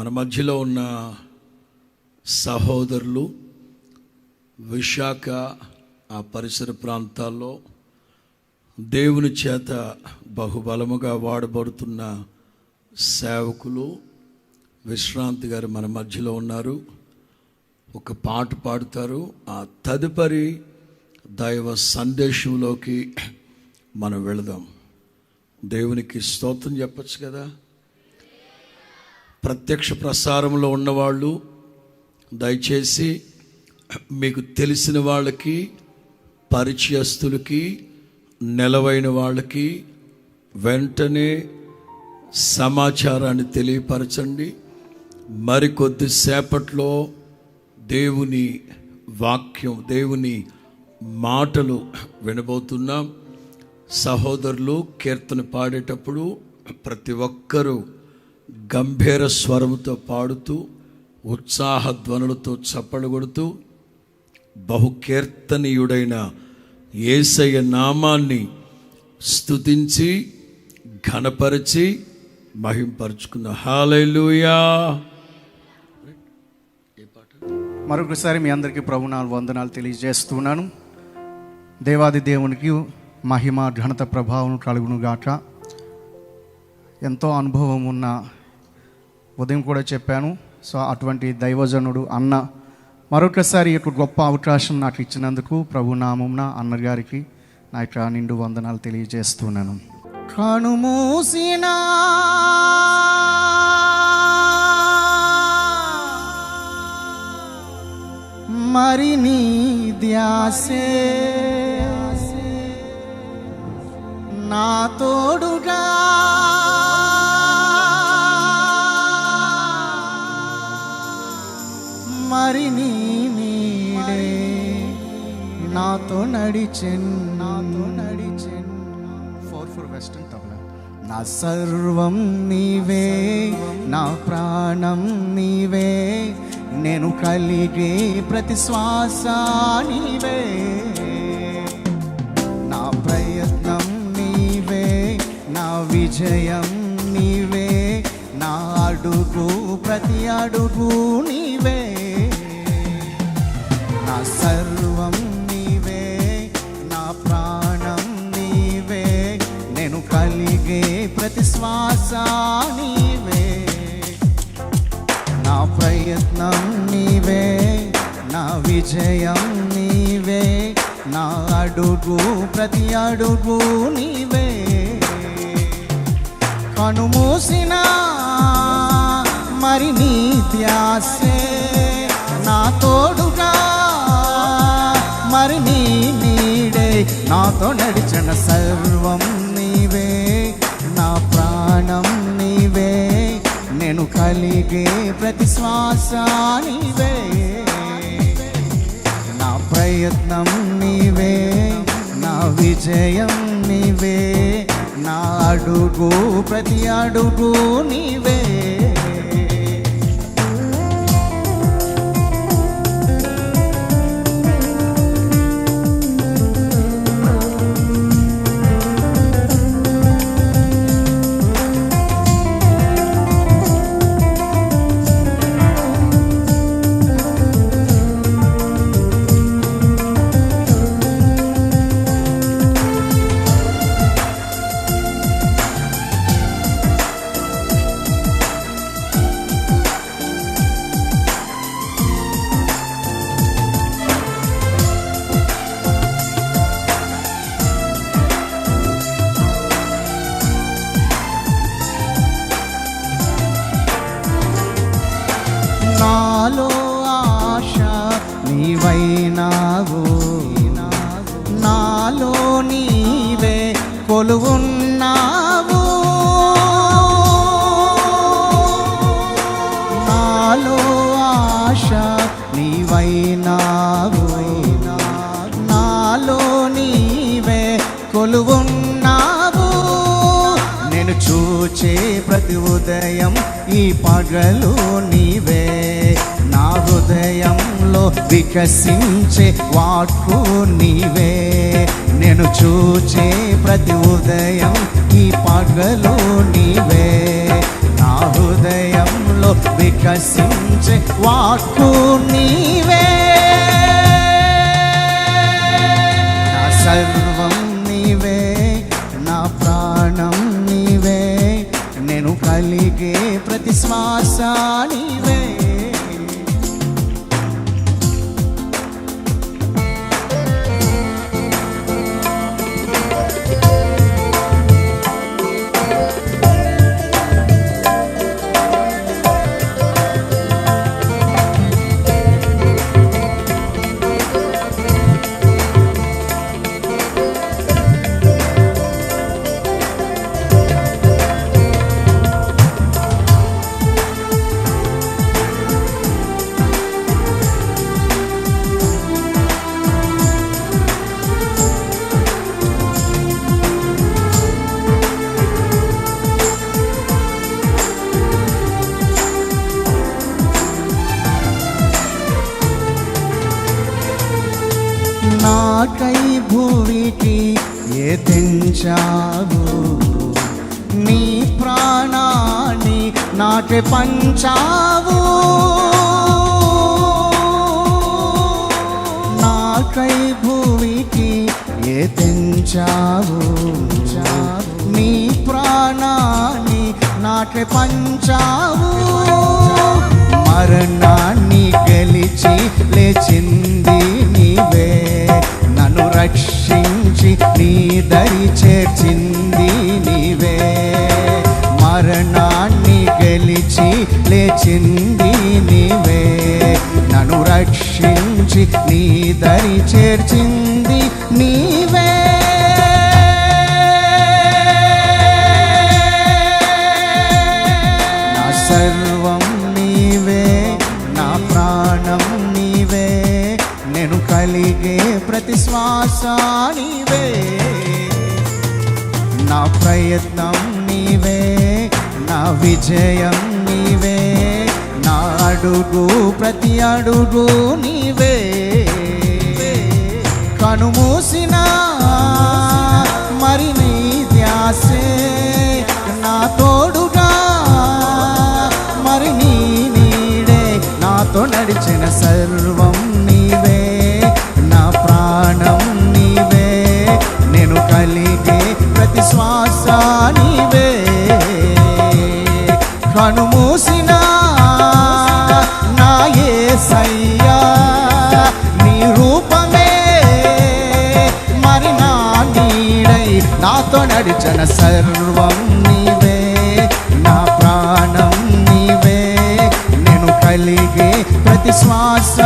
మన మధ్యలో ఉన్న సహోదరులు విశాఖ ఆ పరిసర ప్రాంతాల్లో దేవుని చేత బహుబలముగా వాడబడుతున్న సేవకులు విశ్రాంతి గారు మన మధ్యలో ఉన్నారు. ఒక పాట పాడుతారు. ఆ తదుపరి దైవ సందేశంలోకి మనం వెళదాం. దేవునికి స్తోత్రం చెప్పచ్చు కదా? ప్రత్యక్ష ప్రసారంలో ఉన్నవాళ్ళు దయచేసి మీకు తెలిసిన వాళ్ళకి పరిచయస్తులకి నెలవైన వాళ్ళకి వెంటనే సమాచారాన్ని తెలియపరచండి. మరికొద్ది సేపట్లో దేవుని వాక్యం దేవుని మాటలు వినబోతున్నాం. సహోదరులు కీర్తన పాడేటప్పుడు ప్రతి ఒక్కరూ గంభీర స్వరముతో పాడుతూ ఉత్సాహ ధ్వనులతో చప్పలు కొడుతూ బహుకీర్తనీయుడైన ఏసయ్య నామాన్ని స్తుతించి ఘనపరిచి మహింపరుచుకున్న హాలూయా మరొకసారి మీ అందరికీ ప్రభునాలు వందనాలు తెలియజేస్తున్నాను. దేవాది దేవునికి మహిమ ఘనత ప్రభావం కలుగునుగాక. ఎంతో అనుభవం ఉన్న ఉదయం కూడా చెప్పాను. సో అటువంటి దైవజనుడు అన్న మరొకసారి యొక్క గొప్ప అవకాశం నాకు ఇచ్చినందుకు ప్రభు నామంన అన్న గారికి నా యొక్క నిండు వందనాలు తెలియజేస్తున్నాను. కనుమూసినా మరి నీ ధ్యాసే. నా నీ నీడే. నాతో నడిచెన్ నాతో నడిచెన్ ఫోర్ ఫోర్ వెస్టర్న్ తబలా నా సర్వం నీవే నా ప్రాణం నీవే. నేను కలిగే ప్రతి శ్వాస నీవే. నా ప్రయత్నం నీవే నా విజయం నీవే. నా అడుగు ప్రతి అడుగు నా నా విజయం నీవే. నా అడుగు ప్రతి అడుగు నీవే. కనుమూసిన మరి నీ ధ్యాసే. నా తోడుగా మరి నీ నీడే. నాతో నడిచిన సర్వం నీవే. నా ప్రాణం నీవే. నేను కలిగే ప్రతి శ్వాస నీవే. ప్రయత్నం నీవే నా విజయం నీవే నా అడుగు ప్రతి అడుగు నీవే. నాలో ఆశ నీవైనావు నాలో నీవే కొలువున్నావు. నాలో ఆశ నీవైనావు నాలో నీవే కొలువున్నావు. నేను చూచే ప్రతి ఉదయం ఈ పగలు నీవే వికసించే వాక్కు నీవే. నేను చూచే ప్రతి ఉదయం ఈ పగలు నీవే. నా హృదయంలో వికసించే వాక్కు నీవే. నా సర్వం నీవే నా ప్రాణం నీవే. నేను కలిగే ప్రతి శ్వాస తెంచావు నీ ప్రాణాన్ని నాకే పంచావు. నాకై భూమికి ఏ తెంచావు నీ ప్రాణాన్ని నాకే పంచావు. మరణాన్ని గెలిచి లేచింది నీవే. నన్ను రక్షి నీ దరి చేర్చింది నీవే. మరణాన్ని గెలిచి లేచింది నీవే. నన్ను రక్షించి నీ దరి చేర్చింది నీ ప్రతి శ్వాస నీవే నా ప్రయత్నం నీవే నా విజయం నీవే నా అడుగు ప్రతి అడుగు నీవే. కనుమూసిన మరి నీ ధ్యాసే నాతో నాతో నడిచిన సర్వం నీవే నా ప్రాణం నీవే. నేను కలిగే ప్రతి శ్వాస